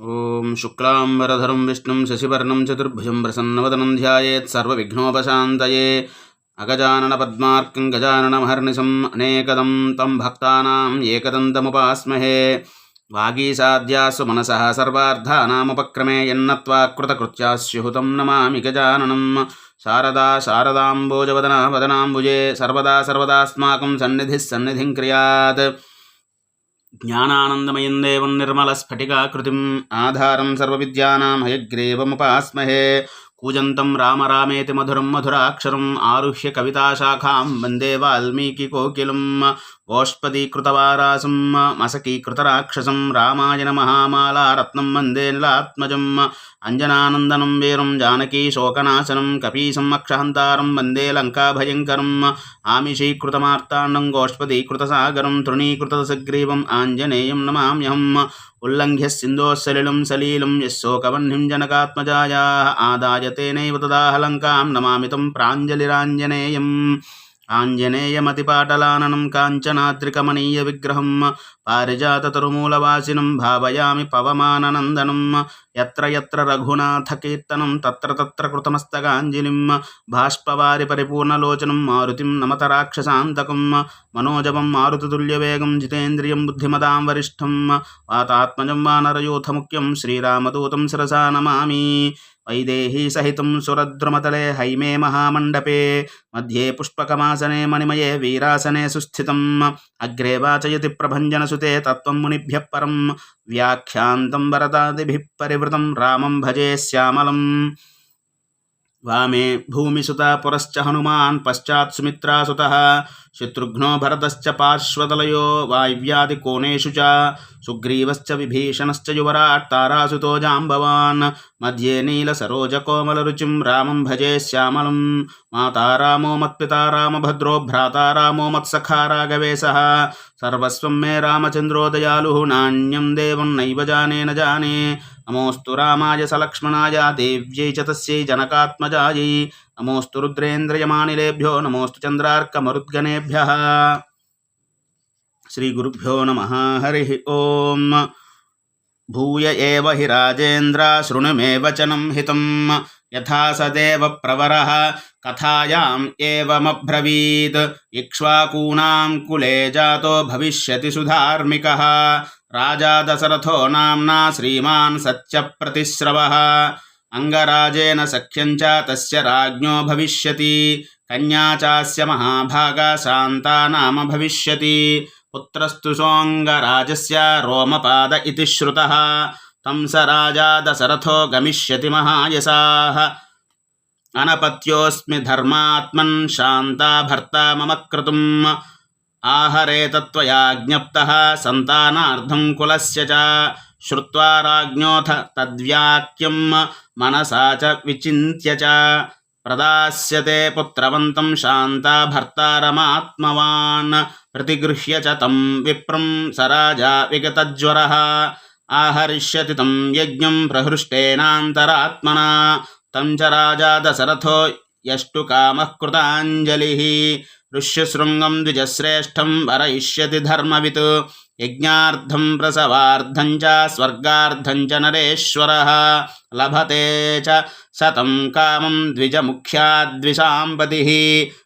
ఓం శుక్లాంబరధరం విష్ణుం శశివర్ణం చతుర్భుజం ప్రసన్నవదనం ధ్యాయేత్ సర్వవిఘ్నోపశాంతయే అగజానన పద్మార్కం గజాననమహర్నిశం అనేకదం తం భక్తానాం ఏకదంతముపాస్మహే వాగీసాధ్యాసు మనసః సర్వార్థానాముపక్రమే యన్నత్వా కృతకృత్యా స్యుహుతం నమామి గజాననం శారదా శారదాంబోజవదన వదనాంబుజే సర్వదా సర్వదాస్మాకం సన్నిధిస్సన్నిధిం క్రియాత్ జ్ఞానానందమయం దేవం నిర్మలస్ఫటికాకృతిం ఆధారం సర్వవిద్యానాం హయగ్రీవముపాస్మహే కూజంతం రామ రామేతి మధురం మధురాక్షరం ఆరుహ్య కవితాశాఖాం వందే వాల్మీకి కోకిలం. ఓష్పదీకృతవారాసం మసకీకృతరాక్షసం. రామాయణ మహామాల రత్నం. వందే నిలాత్మజం. అంజనానందనం వీరం. జానకీ శోకనాశనం. కపీసం అక్షహంతారం. వందే లంకాభయంకరం. ఆమిషీకృతమార్తాండం. గోష్పదీకృతసాగరం. తృణీకృతసగ్రీవం ఆంజనేయం నమామ్యహం. ఉల్లంఘ్య సింధో సలిలం సలీలం యశోకవహ్నిం జనకాత్మజాయా ఆదాయ తేనైవ తదాహలంకాం నమామితం ప్రాంజలిరాంజనేయం ఆంజనేయమతిపాటలాననం కాంచనాద్రికమణీయ విగ్రహం పారిజాతరుమూలవాసినం భావయామి పవమానందనం ఎత్ర ఎత్ర రఘునాథ కీర్తనం తత్ర తత్ర కృతమస్తకాంజలిం బాష్పవారి పరిపూర్ణలోచనం మారుతిం నమత రాక్షసాంతకం మనోజవం మారుతుల్యవేగం జితేంద్రియం బుద్ధిమదాం వరిష్టం వాతాత్మజం వానరయూథముఖ్యం శ్రీరామదూతం శిరసా నమామి. వైదేహీ సహితం సురద్రుమతలే హైమే మహామండపే. మధ్యే పుష్పకమాసనే మణిమయే వీరాసనే సుస్థితం. అగ్రే వాచయతి ప్రభంజనసుతే తత్వం మునిభ్య పరం. వ్యాఖ్యాంతం వరదాదిభి పరివృతం. రామం భజే శ్యామలం. वामे भूमिसुता पुरश्च हनुमान् पश्चात् सुमित्रासुतः शत्रुघ्नो भरतश्च पार्श्वतलयो वायव्यादिकोणेषु च सुग्रीवश्च विभीषणश्च युवराट् तारासुतो जाम्बवान् मध्ये नीलसरोजकोमलरुचिं रामं भजे श्यामलं माता रामो मत्पिता रामभद्रो भ्राता रामो मत्सखा राघवेशः सर्वस्वं मे रामचन्द्रो दयालुः नान्यं देवं नैव जाने न जाने नमोऽस्तु रामाय सलक्ष्मणाय देव्यै च तस्यै जनकात्मजायै। नमोऽस्तु रुद्रेन्द्रयमानिलेभ्यो नमोऽस्तु चन्द्रार्कमरुद्गणेभ्यः। श्रीगुरुभ्यो नमः, हरिः ॐ भूय एव हि राजेन्द्र शृणु मे वचनं हितं यथा स देवप्रवरः कथायाम् एवमब्रवीत्। इक्ष्वाकूणां कुले जातो भविष्यति सुधार्मिकः। राजा दशरथो नाम्ना श्रीमान् सत्यप्रतिस्रवः अङ्गराजेन सख्यं च तस्य राज्ञो भविष्यति। कन्या चास्य महाभागा शान्ता नाम भविष्यति। पुत्रस्तु सोऽङ्गराजस्य रोमपाद इति श्रुतः। तं स राजा दशरथो गमिष्यति महायसाः अनपत्योऽस्मि धर्मात्मन् शान्ता भर्ता मम क्रतुम्। आहरे तत्त्वया ज्ञप्तः सन्तानार्धं कुलस्य च श्रुत्वा राज्ञोऽथ तद्वाक्यं मनसा च विचिन्त्य च प्रदास्यते पुत्रवन्तं शान्ता भर्तारमात्मवान् प्रतिगृह्य च तं विप्रं स राजा विगतज्वरः आहरिष्यति तं यज्ञं प्रहृष्टेनान्तरात्मना तं च राजा दशरथो यष्टुकामः कृताञ्जलिः ऋष्यशृङ्गं द्विजश्रेष्ठं वरयिष्यति धर्मवित् यज्ञार्थं प्रसवार्धं च स्वर्गार्धं च नरेश्वरः लभते च शतं कामं द्विजमुख्याद्विषाम्पतिः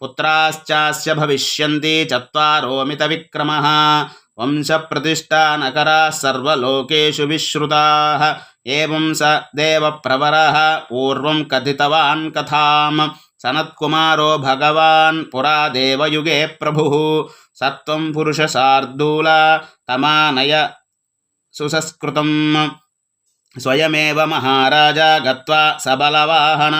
पुत्राश्चास्य भविष्यन्ति चत्वारोमितविक्रमः वंशप्रतिष्ठानकराः सर्वलोकेषु विश्रुताः एवं स देवप्रवरः पूर्वं कथितवान् कथाम् సనత్కుమారో భగవాన్ పురా దేవయుగే ప్రభు. సత్వం పురుష శార్దూల తమానయ సుసంస్కృతం. స్వయమేవ మహారాజ గత్వా సబలవాహన.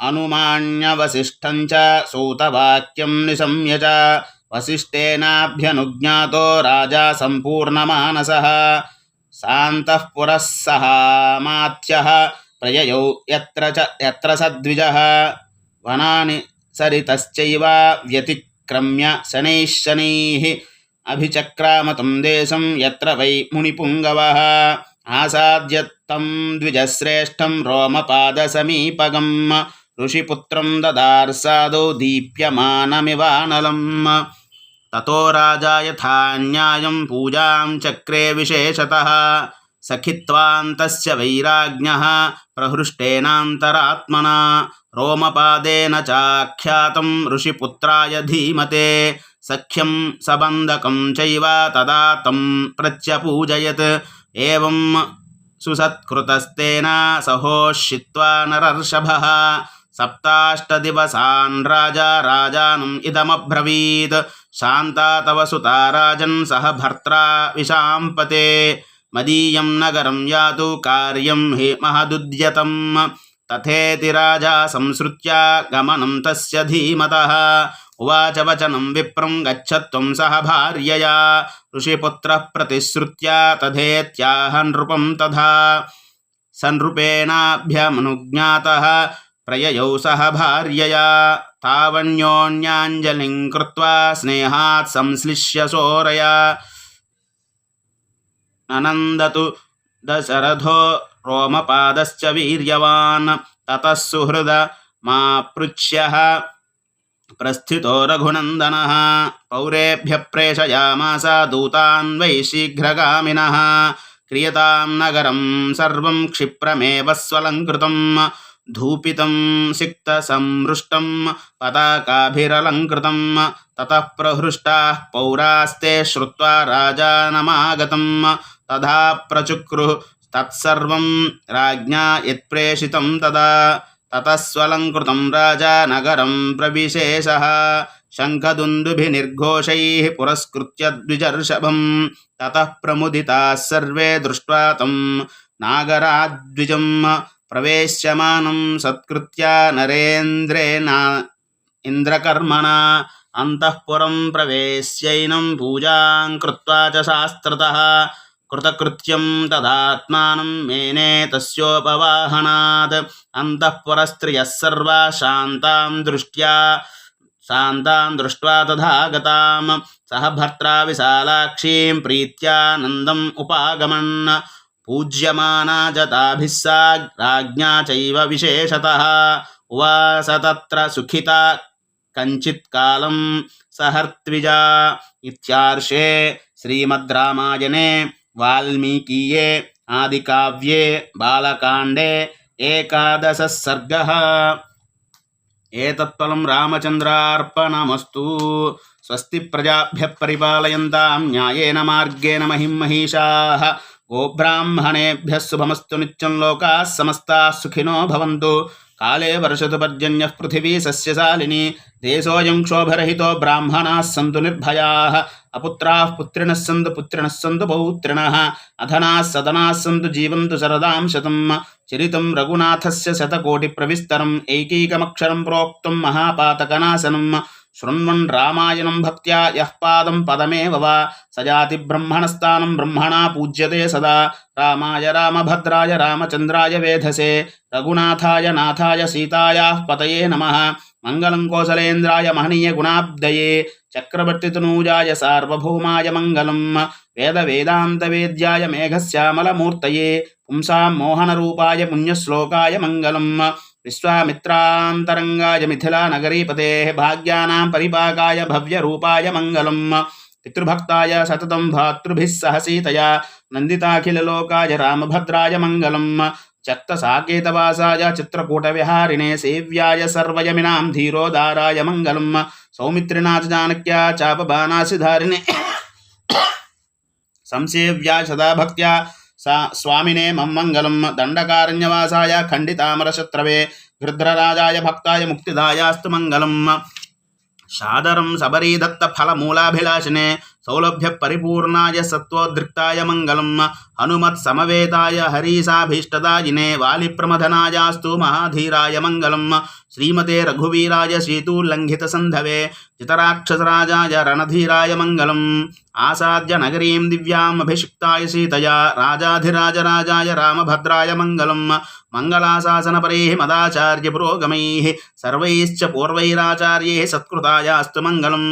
అనుమాణ్యవసిష్ఠం చ సూతవాక్యం నిశమ్య చ వసిష్ఠేనాభ్యనుజ్ఞాతో రాజా సంపూర్ణమానస. శాంతః పురస్సహామాత్యః ప్రయయౌ యత్ర చ వనాని సరితశ్చైవ వ్యతిక్రమ్య శనైः శనైः అభిచక్రామతం దేశం ఎత్ర వై మునిపుంగవ ఆసాద్యత్తం ద్విజశ్రేష్టం రోమపాదసమీపగం ఋషిపుత్రం దదార్సాదౌ దీప్యమానమివానలం తతో రాజా యథాన్యాయం పూజాం చక్రే విశేషత సఖిత్వాంతస్య వైరాజ్ఞ ప్రహృష్టేనాంతరాత్మనా रोमपादेन चाख्यातं ऋषिपुत्राय धीमते सख्यं सबन्धकं चैव तदा तं प्रत्यपूजयत् एवं सुसत्कृतस्तेन सहोषित्वा नरर्षभः सप्ताष्टदिवसान् राजा राजानम् इदमब्रवीत् शान्ता तव सुता राजन् सह भर्त्रा विशाम्पते मदीयं नगरं यातु कार्यं हि महदुद्यतं तथेति राजा संसृत्य गमनं तस्य धीमतः। उवाच वचनं विप्रं गच्छ त्वं सह भार्यया। ऋषिपुत्रः प्रतिश्रुत्य तथेत्याह नृपं तथा। सनृपेणाभ्यमनुज्ञातः प्रययौ सह भार्यया। तावन्योन्याञ्जलिं कृत्वा स्नेहात् संश्लिष्य सोरया। ननन्दतु దశరథో రోమపాదశ్చ వీర్యవాన్. తత సుహృద మా పృచ్య. ప్రస్థితో రఘునందన. పౌరేభ్య ప్రేషయామాస దూతాన్ వై శీఘ్రగామిన. క్రియతాం నగరం సర్వం క్షిప్రమేవ స్వలంకృతం. ధూపితం సిక్తసమృష్టం పతాకాభిరలంకృతం. తతః ప్రహృష్టా పౌరాస్తే శ్రుత్వా రాజానమాగతం. తథా ప్రచుక్రు తత్సర్వం రాజ్ఞా యత్ప్రేషితం తదా తతస్వలంకృతం రాజా నగరం ప్రవిశేష శంఖదుందుభిర్ఘోషై పురస్కృత్య ద్విజర్షభం తత ప్రముదితా సర్వే దృష్ట్వా తం నాగరాద్విజం ప్రవేశ్యమానం సత్కృత్యా నరేంద్రేణ ఇంద్రకర్మణ అంతఃపురం ప్రవేశ్యైనం పూజాం కృత్వా చ శాస్త్రత కృతకృత్యం తదాత్మానం మేనే తస్యోపవాహనాద్ అంతఃపురస్త్రియः సర్వా శాంతాం దృష్ట్యా శాంతాం దృష్ట్వా తథా గతాం. సహ భర్త్రా విశాలాక్షీం ప్రీత్యానందం ఉపాగమన్. పూజ్యమానా జతాభిస్సా రాజ్ఞా చైవ విశేషత. ఉవాస తత్ర సుఖిత కంచిత్ కాలం సహర్త్విజా. ఇత్యార్షే శ్రీమద్రామాయణే వాల్మీకియే ఆదికావ్యే బాలకాండే ఏకాదశ సర్గ ఏతత్ఫలం రామచంద్రార్పణమస్తు స్వస్తి ప్రజాభ్య పరిపాలయంతాం న్యాయేన మార్గేణ మహిం మహిషా గోబ్రాహ్మణేభ్య శుభమస్తు నిత్యం లోకా సమస్త సుఖినో భవంతు काले वर्षतु पर्जन्यः पृथिवी सस्यशालिनी देशोऽयं क्षोभरहितो ब्राह्मणाः सन्तु निर्भयाः अपुत्राः पुत्रिणः सन्तु पुत्रिणः सन्तु पौत्रिणः अधनाः सदनाः सन्तु जीवन्तु शरदां शतं चरितं रघुनाथस्य शतकोटिप्रविस्तरम् ऐकैकमक्षरं प्रोक्तं శృణ్వన్ రామాయణం భక్త్యా యః పాదం పదమేవ వా సజాతి బ్రహ్మణస్థానం బ్రహ్మణా పూజ్యతే సదా. రామాయ రామభద్రాయ రామచంద్రాయ వేధసే. రఘునాథాయ నాథాయ సీతాయాః పతయే నమః. మంగళం కోసలేంద్రాయ మహనీయ గుణాబ్దయే. చక్రవర్తి తనూజాయ సార్వభౌమాయ మంగళం. వేద వేదాంత వేద్యాయ మేఘశ్యామలమూర్తయే పుంసాం మోహనరూపాయ పుణ్యశ్లోకాయ మంగళం. विश्वामित्रान्तरङ्गाय मिथिलानगरीपतेः भाग्यानां परिपाकाय भव्यरूपाय मङ्गलं पितृभक्ताय सततं भातृभिः सह सीतया नन्दिताखिललोकाय रामभद्राय मङ्गलं चक्तसाकेतवासाय चित्रकूटविहारिणे सेव्याय सर्वयमिनां धीरोदाराय मङ्गलं सौमित्रिनाथ जानक्या चापबाणासिधारिणे। संसेव्या सदा भक्त्या सा स्वामिने मम मङ्गलं दण्डकारण्यवासाय खण्डितामरशत्रवे गृध्रराजाय भक्ताय मुक्तिदायास्तु मङ्गलम् शादरं सबरीदत्तफलमूलाभिलाषिने సౌలభ్య పరిపూర్ణాయ సత్వోద్రిక్తాయ మంగళం హనుమత్ సమవేతాయ హరీశాభీష్టదాయినే వాలిప్రమధనాయాస్తు మహాధీరాయ మంగళం శ్రీమతే రఘువీరాయ శీతూల్లంఘిత సంధవే చితరాక్షసరాజాయ రణధీరాయ మంగళం ఆసాద్య నగరీం దివ్యామభిషిక్తాయ సీతయా రాజాధిరాజరాజాయ రామభద్రాయ మంగళం మంగళాశాసనపరై మదాచార్య పురోగమై సర్వైశ్చ పూర్వైరాచార్యే సత్కృతాయాస్తు మంగళం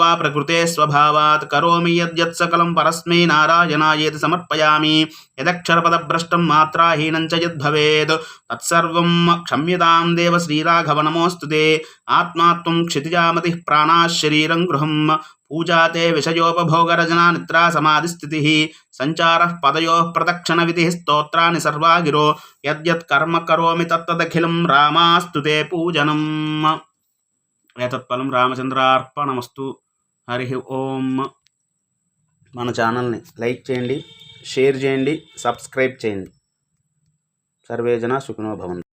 वा प्रकृते स्वभावात् करोमि यद्यत् सकलं परस्मै नारायणायेति समर्पयामि यदक्षरपदभ्रष्टं मात्राहीनं च यद्भवेत् तत्सर्वं क्षम्यतां देव श्रीराघव नमोऽस्तु ते आत्मा त्वं क्षितिजामतिः प्राणाः शरीरं गृहं పూజా తే విషయోపభోగరజనా నిద్రా సమాధిస్థితిः సంచారः పదయోः ప్రదక్షిణవిధిः స్తోత్రాన్ని సర్వా గిరో యద్యత్ కర్మ కరోమి తత్తదఖిలం రామాస్తు తే పూజనం ఏతత్ఫలం రామచంద్రార్పణమస్తు హరి ఓం మన ఛానల్ని లైక్ చేయండి షేర్ చేయండి సబ్స్క్రైబ్ చేయండి. సర్వేజన సుఖినో భవంతు.